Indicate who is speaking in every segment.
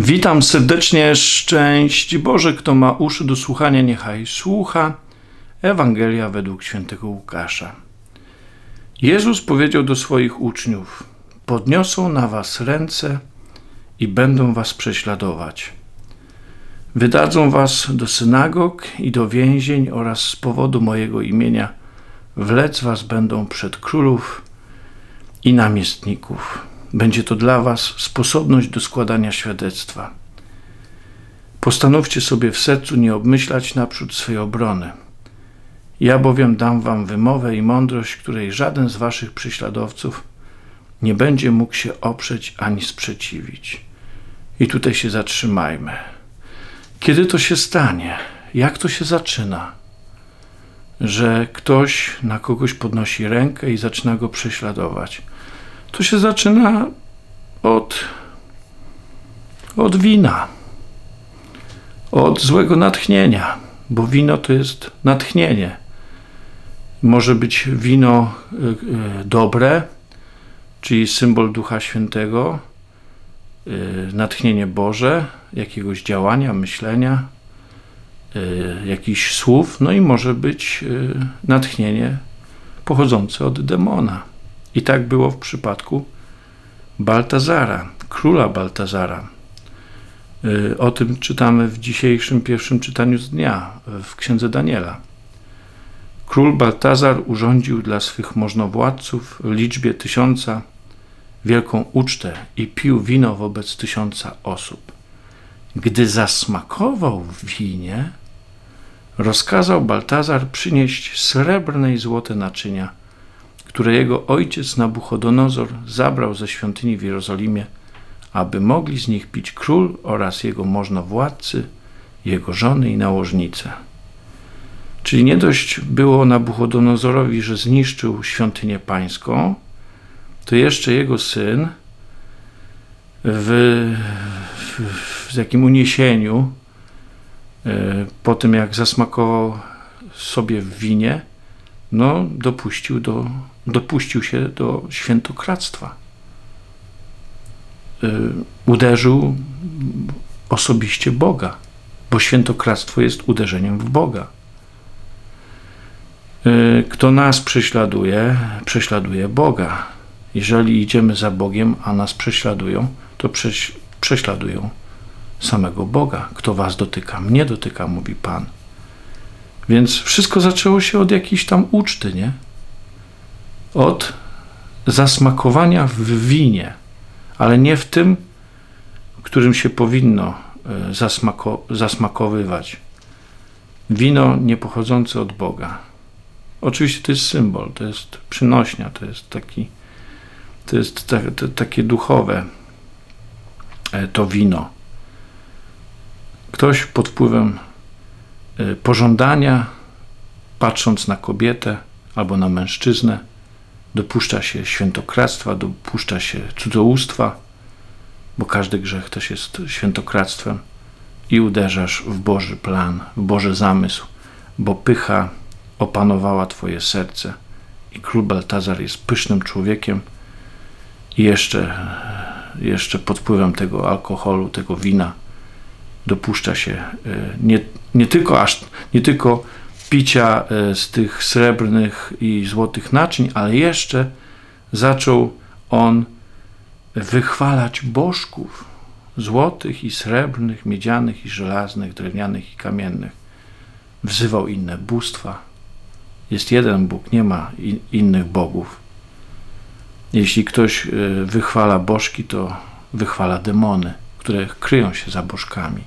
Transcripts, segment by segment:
Speaker 1: Witam serdecznie, szczęść Boże, kto ma uszy do słuchania, niechaj słucha. Ewangelia według świętego Łukasza. Jezus powiedział do swoich uczniów: Podniosą na was ręce i będą was prześladować. Wydadzą was do synagog i do więzień oraz z powodu mojego imienia wlec was będą przed królów i namiestników będzie to dla Was sposobność do składania świadectwa. Postanówcie sobie w sercu nie obmyślać naprzód swej obrony. Ja bowiem dam Wam wymowę i mądrość, której żaden z Waszych prześladowców nie będzie mógł się oprzeć ani sprzeciwić. I tutaj się zatrzymajmy. Kiedy to się stanie? Jak to się zaczyna? Że ktoś na kogoś podnosi rękę i zaczyna go prześladować to się zaczyna od, od wina, od złego natchnienia, bo wino to jest natchnienie. Może być wino e, e, dobre, czyli symbol Ducha Świętego, e, natchnienie Boże, jakiegoś działania, myślenia, jakichś słów, no i może być natchnienie pochodzące od demona. I tak było w przypadku Baltazara, króla Baltazara. Y, o tym czytamy w dzisiejszym pierwszym czytaniu z dnia w księdze Daniela. Król Baltazar urządził dla swych możnowładców w liczbie tysiąca wielką ucztę i pił wino wobec tysiąca osób. Gdy zasmakował w winie, rozkazał Baltazar przynieść srebrne i złote naczynia które jego ojciec Nabuchodonozor zabrał ze świątyni w Jerozolimie, aby mogli z nich pić król oraz jego możnowładcy, jego żony i nałożnice. Czyli nie dość było Nabuchodonozorowi, że zniszczył świątynię pańską, to jeszcze jego syn w, w, w uniesieniu, e, po tym jak zasmakował sobie w winie, no, dopuścił, do, dopuścił się do świętokradztwa. Y, uderzył osobiście Boga, bo świętokradztwo jest uderzeniem w Boga. Y, kto nas prześladuje, prześladuje Boga. Jeżeli idziemy za Bogiem, a nas prześladują, to prześ, prześladują samego Boga. Kto was dotyka, mnie dotyka, mówi Pan. Więc wszystko zaczęło się od jakiejś tam uczty, nie? Od zasmakowania w winie, ale nie w tym, którym się powinno e, zasmako zasmakowywać. Wino nie pochodzące od Boga. Oczywiście to jest symbol, to jest przynośnia, to jest taki, to jest ta, takie duchowe e, to wino. Ktoś pod wpływem Y, pożądania, patrząc na kobietę albo na mężczyznę, dopuszcza się świętokradztwa, dopuszcza się cudzołóstwa, bo każdy grzech też jest świętokradztwem i uderzasz w Boży plan, w Boży zamysł, bo pycha opanowała Twoje serce i król Baltazar jest pysznym człowiekiem. I jeszcze, jeszcze pod wpływem tego alkoholu, tego wina dopuszcza się e, nie, nie, tylko aż, nie tylko picia e, z tych srebrnych i złotych naczyń, ale jeszcze zaczął on wychwalać bożków złotych i srebrnych, miedzianych i żelaznych, drewnianych i kamiennych. Wzywał inne bóstwa. Jest jeden Bóg, nie ma innych bogów. Jeśli ktoś e, wychwala bożki, to wychwala demony, które kryją się za bożkami.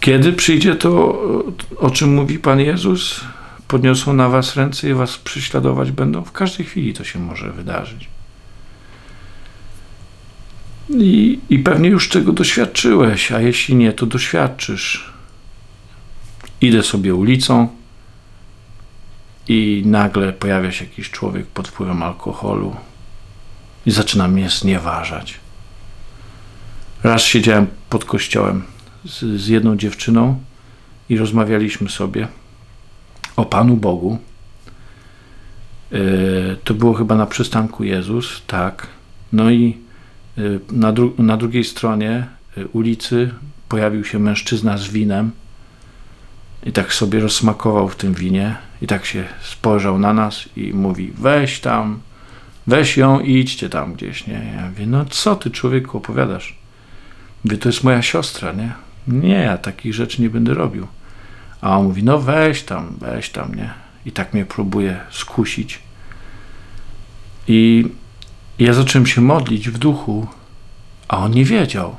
Speaker 1: Kiedy przyjdzie to, o czym mówi Pan Jezus? Podniosą na was ręce i was prześladować będą? W każdej chwili to się może wydarzyć. I, I pewnie już czego doświadczyłeś, a jeśli nie, to doświadczysz. Idę sobie ulicą i nagle pojawia się jakiś człowiek pod wpływem alkoholu i zaczyna mnie znieważać. Raz siedziałem pod kościołem z, z jedną dziewczyną i rozmawialiśmy sobie o Panu Bogu. E, to było chyba na przystanku Jezus, tak. No i Y, Na, dru- na drugiej stronie y, ulicy pojawił się mężczyzna z winem i tak sobie rozsmakował w tym winie i tak się spojrzał na nas i mówi weź tam, weź ją i idźcie tam gdzieś, nie? Ja mówię, no co ty człowieku opowiadasz? Mówię, to jest moja siostra, nie? Nie, ja takich rzeczy nie będę robił. A on mówi, no weź tam, weź tam, nie? I tak mnie próbuje skusić. I ja zacząłem się modlić w duchu, a on nie wiedział.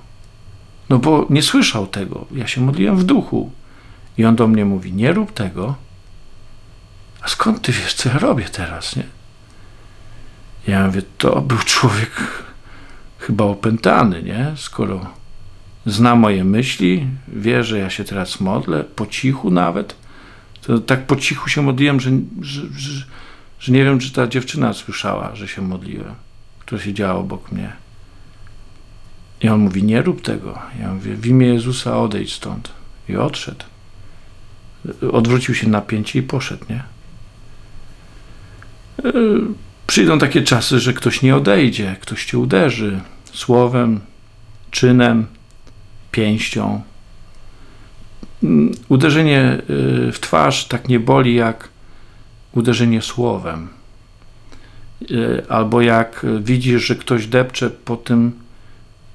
Speaker 1: No bo nie słyszał tego. Ja się modliłem w duchu. I on do mnie mówi, nie rób tego. A skąd ty wiesz, co ja robię teraz, nie? Ja mówię, to był człowiek chyba opętany, nie? Skoro zna moje myśli, wie, że ja się teraz modlę, po cichu nawet, to tak po cichu się modliłem, że, że, że, że nie wiem, czy ta dziewczyna słyszała, że się modliłem, która siedziała obok mnie. I on mówi, nie rób tego. Ja mówię, w imię Jezusa odejdź stąd. I odszedł. Odwrócił się na pięcie i poszedł, nie? Yy, Przyjdą takie czasy, że ktoś nie odejdzie, ktoś cię uderzy słowem, czynem, pięścią. Mm, Uderzenie y, w twarz tak nie boli jak uderzenie słowem. Y, Albo jak widzisz, że ktoś depcze po tym,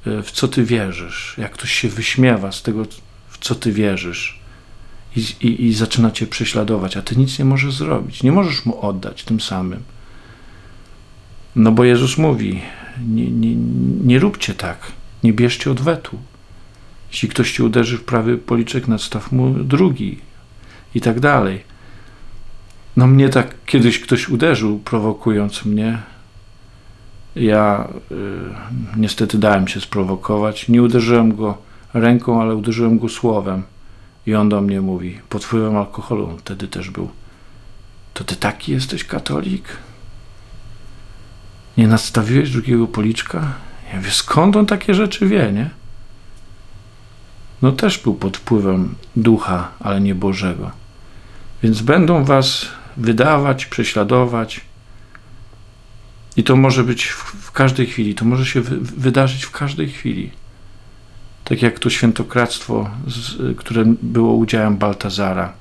Speaker 1: y, w co ty wierzysz, jak ktoś się wyśmiewa z tego, w co ty wierzysz i, i, i zaczyna cię prześladować, a ty nic nie możesz zrobić. Nie możesz mu oddać tym samym. No bo Jezus mówi, nie, nie, nie róbcie tak, nie bierzcie odwetu. Jeśli ktoś ci uderzy w prawy policzek, nadstaw mu drugi i tak dalej. No mnie tak kiedyś ktoś uderzył, prowokując mnie. Ja y, niestety dałem się sprowokować. Nie uderzyłem go ręką, ale uderzyłem go słowem. I on do mnie mówi, pod wpływem alkoholu on wtedy też był. To ty taki jesteś katolik? Nie nastawiłeś drugiego policzka? Ja mówię, skąd on takie rzeczy wie, nie? No też był pod wpływem ducha, ale nie Bożego. Więc będą was wydawać, prześladować. I to może być w, w każdej chwili, to może się wy, wydarzyć w każdej chwili. Tak jak to świętokradztwo, z, które było udziałem Baltazara.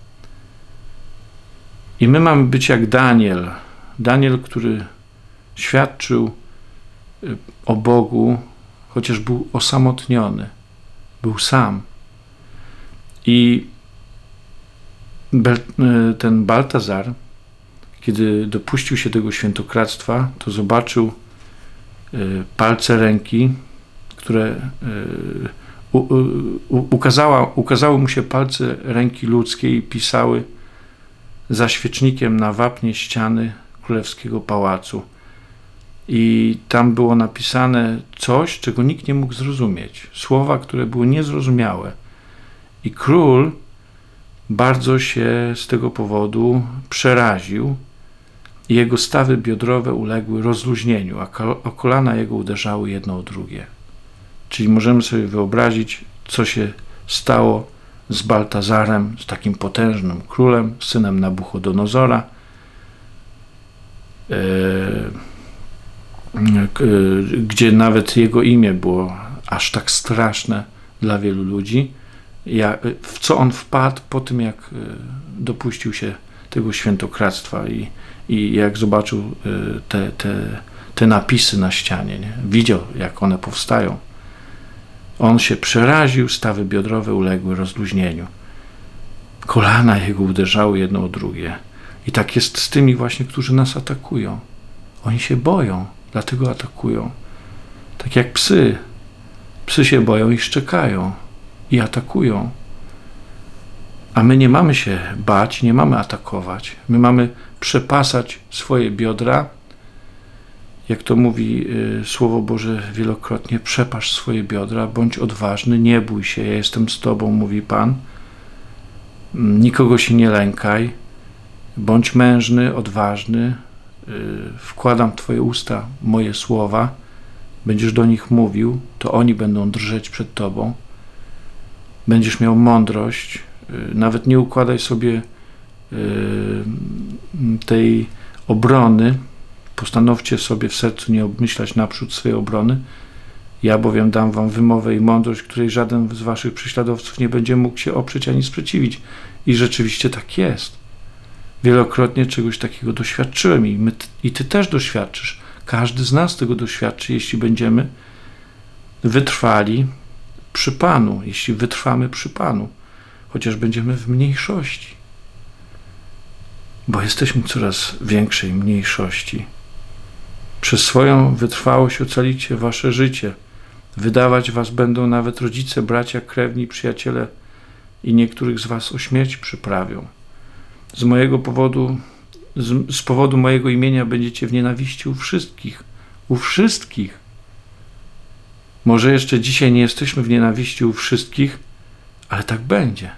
Speaker 1: I my mamy być jak Daniel. Daniel, który świadczył y, o Bogu, chociaż był osamotniony. Był sam. I y, ten Baltazar, kiedy dopuścił się tego świętokradztwa, to zobaczył y, palce ręki, które u, ukazała, ukazały mu się palce ręki ludzkiej i pisały za świecznikiem na wapnie ściany królewskiego pałacu. I tam było napisane coś, czego nikt nie mógł zrozumieć. Słowa, które były niezrozumiałe. I król bardzo się z tego powodu przeraził jego stawy biodrowe uległy rozluźnieniu, a kol- a kolana jego uderzały jedno o drugie. Czyli możemy sobie wyobrazić, co się stało z Baltazarem, z takim potężnym królem, synem Nabuchodonozora. E, e, gdzie nawet jego imię było aż tak straszne dla wielu ludzi, ja, w co on wpadł po tym, jak e, dopuścił się tego świętokradztwa i, i jak zobaczył e, te, te, te napisy na ścianie, nie? widział, jak one powstają. On się przeraził, stawy biodrowe uległy rozluźnieniu. Kolana jego uderzały jedno o drugie. I tak jest z tymi właśnie, którzy nas atakują. Oni się boją, dlatego atakują. Tak jak psy. Psy się boją i szczekają i atakują. A my nie mamy się bać, nie mamy atakować. My mamy przepasać swoje biodra. Jak to mówi y, Słowo Boże wielokrotnie, przepasz swoje biodra, bądź odważny, nie bój się, ja jestem z Tobą, mówi Pan. Mm, Nikogo się nie lękaj, bądź mężny, odważny. Y, Wkładam w Twoje usta moje słowa, będziesz do nich mówił, to oni będą drżeć przed Tobą będziesz miał mądrość, y, nawet nie układaj sobie y, tej obrony, postanowcie sobie w sercu nie obmyślać naprzód swojej obrony Ja bowiem dam wam wymowę i mądrość, której żaden z waszych prześladowców nie będzie mógł się oprzeć ani sprzeciwić. I rzeczywiście tak jest. Wielokrotnie czegoś takiego doświadczyłem i, my, i ty też doświadczysz. Każdy z nas tego doświadczy, jeśli będziemy wytrwali przy Panu, jeśli wytrwamy przy Panu, chociaż będziemy w mniejszości. Bo jesteśmy coraz większej mniejszości. Przez swoją wytrwałość ocalicie wasze życie. Wydawać was będą nawet rodzice, bracia, krewni, przyjaciele i niektórych z was o śmierć przyprawią. Z mojego powodu, z, z powodu mojego imienia będziecie w nienawiści u wszystkich, u wszystkich. Może jeszcze dzisiaj nie jesteśmy w nienawiści u wszystkich, ale tak będzie.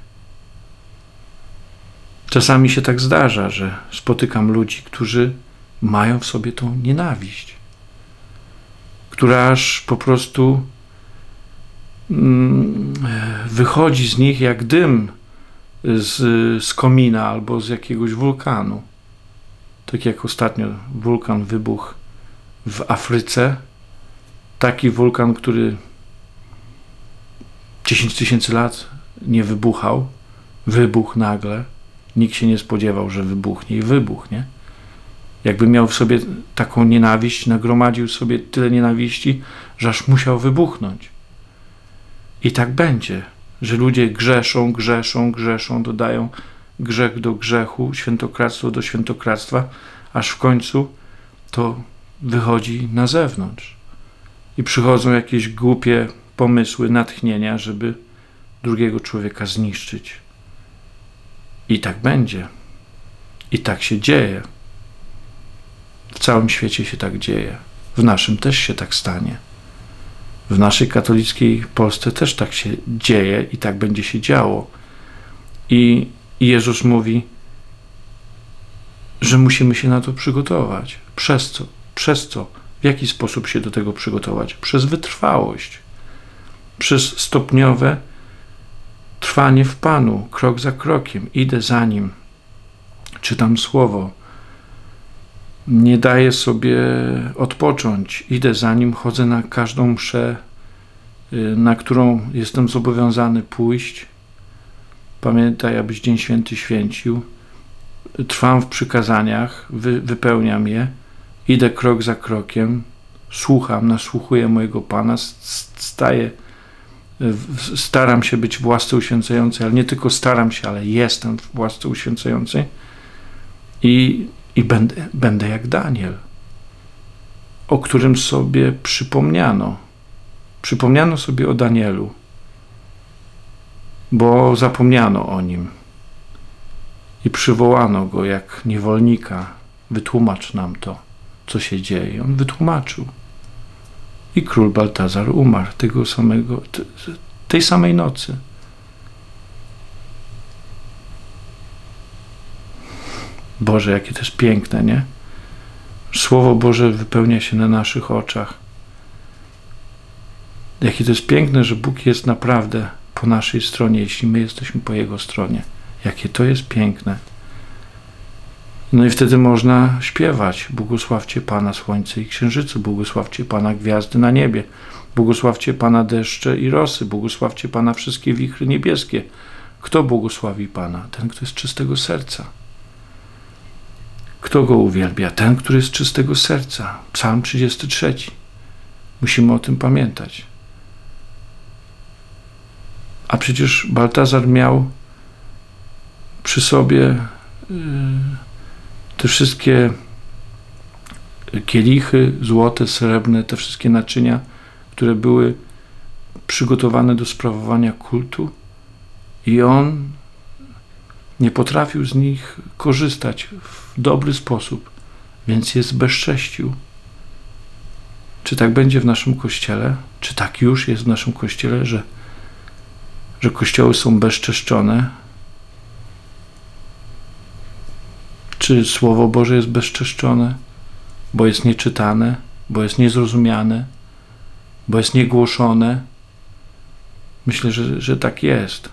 Speaker 1: Czasami się tak zdarza, że spotykam ludzi, którzy mają w sobie tą nienawiść, która aż po prostu mm, wychodzi z nich jak dym z, z komina albo z jakiegoś wulkanu. Tak jak ostatnio wulkan wybuchł w Afryce. Taki wulkan, który 10 tysięcy lat nie wybuchał, wybuchł nagle. Nikt się nie spodziewał, że wybuchnie i wybuchnie. Jakby miał w sobie taką nienawiść, nagromadził sobie tyle nienawiści, że aż musiał wybuchnąć. I tak będzie, że ludzie grzeszą, grzeszą, grzeszą, dodają grzech do grzechu, świętokradztwo do świętokradztwa, aż w końcu to wychodzi na zewnątrz. I przychodzą jakieś głupie pomysły, natchnienia, żeby drugiego człowieka zniszczyć. I tak będzie. I tak się dzieje. W całym świecie się tak dzieje. W naszym też się tak stanie. W naszej katolickiej Polsce też tak się dzieje i tak będzie się działo. I Jezus mówi, że musimy się na to przygotować. Przez co? Przez co? W jaki sposób się do tego przygotować? Przez wytrwałość, przez stopniowe trwanie w Panu, krok za krokiem. Idę za Nim, czytam Słowo, nie daję sobie odpocząć. Idę za nim, chodzę na każdą mszę, y, na którą jestem zobowiązany pójść. Pamiętaj, abyś Dzień Święty święcił. Trwam w przykazaniach, wy, wypełniam je, idę krok za krokiem, słucham, nasłuchuję mojego Pana, staję, staram się być w łasce uświęcającej, ale nie tylko staram się, ale jestem w łasce uświęcającej i i będę, będę jak Daniel, o którym sobie przypomniano. Przypomniano sobie o Danielu, bo zapomniano o nim i przywołano go jak niewolnika. Wytłumacz nam to, co się dzieje. On wytłumaczył. I król Baltazar umarł tego samego, tej samej nocy. Boże, jakie to jest piękne, nie? Słowo Boże wypełnia się na naszych oczach. Jakie to jest piękne, że Bóg jest naprawdę po naszej stronie, jeśli my jesteśmy po Jego stronie. Jakie to jest piękne. No i wtedy można śpiewać: Błogosławcie Pana słońce i księżycu, błogosławcie Pana gwiazdy na niebie, błogosławcie Pana deszcze i rosy, błogosławcie Pana wszystkie wichry niebieskie. Kto błogosławi Pana? Ten, kto jest czystego serca. Kto go uwielbia? Ten, który jest czystego serca. Psalm 33. Musimy o tym pamiętać. A przecież Baltazar miał przy sobie y, te wszystkie kielichy złote, srebrne, te wszystkie naczynia, które były przygotowane do sprawowania kultu, i on nie potrafił z nich korzystać w dobry sposób, więc je zbezcześcił. Czy tak będzie w naszym kościele? Czy tak już jest w naszym kościele, że, że kościoły są bezczeszczone? Czy Słowo Boże jest bezczeszczone, bo jest nieczytane, bo jest niezrozumiane, bo jest niegłoszone? Myślę, że, że tak jest.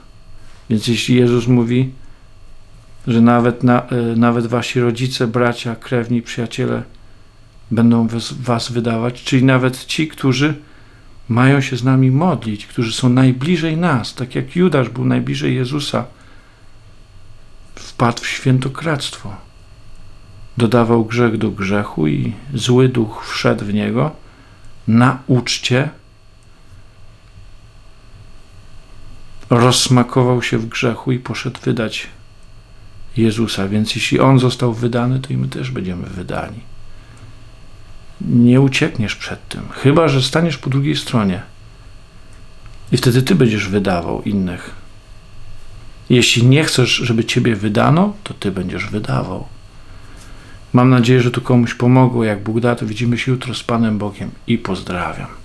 Speaker 1: Więc jeśli Jezus mówi, że nawet, na, e, nawet wasi rodzice, bracia, krewni, przyjaciele będą was wydawać, czyli nawet ci, którzy mają się z nami modlić, którzy są najbliżej nas, tak jak Judasz był najbliżej Jezusa, wpadł w świętokradztwo. Dodawał grzech do grzechu i zły duch wszedł w niego na uczcie. Rozsmakował się w grzechu i poszedł wydać Jezusa. Więc jeśli on został wydany, to i my też będziemy wydani. Nie uciekniesz przed tym, chyba że staniesz po drugiej stronie. I wtedy ty będziesz wydawał innych. Jeśli nie chcesz, żeby ciebie wydano, to ty będziesz wydawał. Mam nadzieję, że to komuś pomogło. Jak Bóg da, to widzimy się jutro z Panem Bogiem i pozdrawiam.